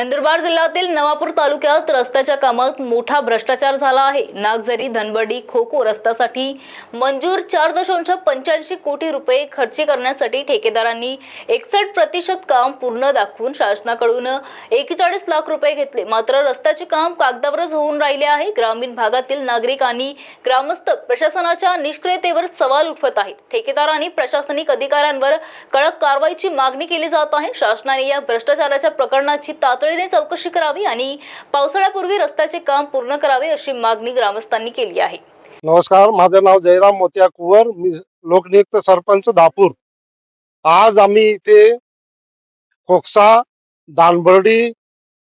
नंदुरबार जिल्ह्यातील नवापूर तालुक्यात रस्त्याच्या कामात मोठा भ्रष्टाचार झाला आहे. नागझरी धनबडी खोको रस्त्यासाठी मंजूर चार दशांश पंच्याऐंशी कोटी रुपये खर्ची करण्यासाठी ठेकेदारांनी एकसष्ट प्रतिशत काम पूर्ण दाखवून शासनाकडून एकेचाळीस लाख रुपये घेतले. मात्र रस्त्याचे काम कागदावरच होऊन राहिले आहे. ग्रामीण भागातील नागरिक आणि ग्रामस्थ प्रशासनाच्या निष्क्रियतेवर सवाल उठवत आहेत. ठेकेदारांनी प्रशासनिक अधिकाऱ्यांवर कडक कारवाईची मागणी केली जात आहे. शासनाने या भ्रष्टाचाराच्या प्रकरणाची तातडीने चौकशी करावी आणि पावसाळ्यापूर्वी रस्त्याचे काम पूर्ण करावे अशी मागणी ग्रामस्थांनी केली आहे. नमस्कार माझं नाव जयराम मोतिया कुवर मी लोकनियुक्त सरपंच दापूर. आज आम्ही इथे खोकसा दानबर्डी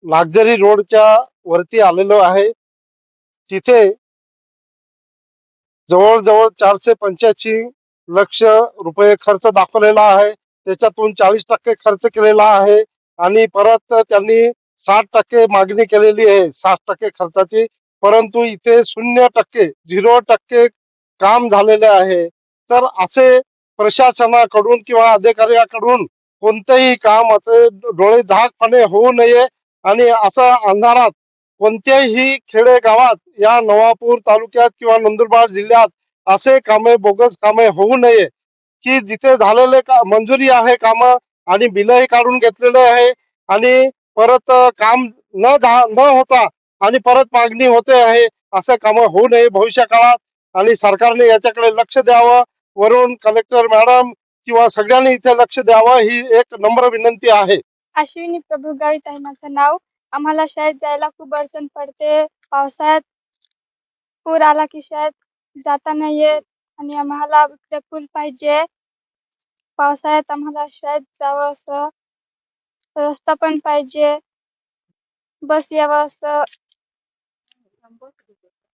लागझरी रोडच्या वरती आलेलो आहे. तिथे जवळजवळ चारशे पंच्याऐंशी लक्ष रुपये खर्च दाखवलेला आहे. त्याच्यातून चाळीस टक्के खर्च केलेला आहे. आणि परत त्यांनी साठ टक्के मागणी केलेली आहे साठ टक्के खर्चाची. परंतु इथे शून्य टक्के झिरो टक्के काम झालेले आहे. तर असे प्रशासनाकडून किंवा अधिकाऱ्याकडून कोणतेही काम असे डोळे झाकपणे होऊ नये आणि असं अंधारात कोणत्याही खेडेगावात या नवापूर तालुक्यात किंवा नंदुरबार जिल्ह्यात असे कामे बोगस कामे होऊ नये की जिथे झालेले का मंजुरी आहे कामं आणि बिलही काढून घेतलेलं आहे. आणि परत काम न न होता आणि परत मागणी होते आहे असं काम होऊ नये भविष्य काळात. आणि सरकारने याच्याकडे लक्ष द्यावं. वरून कलेक्टर मॅडम किंवा सगळ्यांनी इथे लक्ष द्यावं ही एक नम्र विनंती आहे. अश्विनी प्रभू गावित आहे माझं नाव. आम्हाला शाळेत जायला खूप अडचण पडते. पावसाळ्यात पूर आला की शाळेत जाता नाही येत. आणि आम्हाला इकडे पूल पाहिजे. पावसाळ्यात आम्हाला शाळेत जावं असं रस्ता पण पाहिजे. बस यावं असं.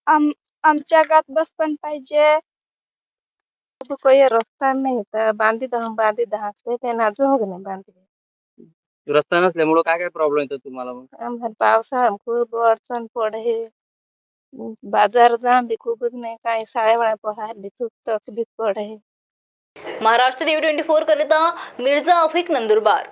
आम आमच्या गावात बस पण पाहिजे. तो कोई रस्ता नहीं था बांधी हम बांधी धाकते ते नाजू हो गए बांधी रस्ता नसल्यामुळं काय काय प्रॉब्लेम येतो तुम्हाला मग? आम्हाला पावसाळ्यात खूप अडचण पडे बाजार जाम बी खूपच नाही. काही शाळेवाळा पहायला बी खूप तकलीफ पडे महाराष्ट्र टीव्ही ट्वेंटी फोर करिता मिर्झा अफिक नंदुरबार.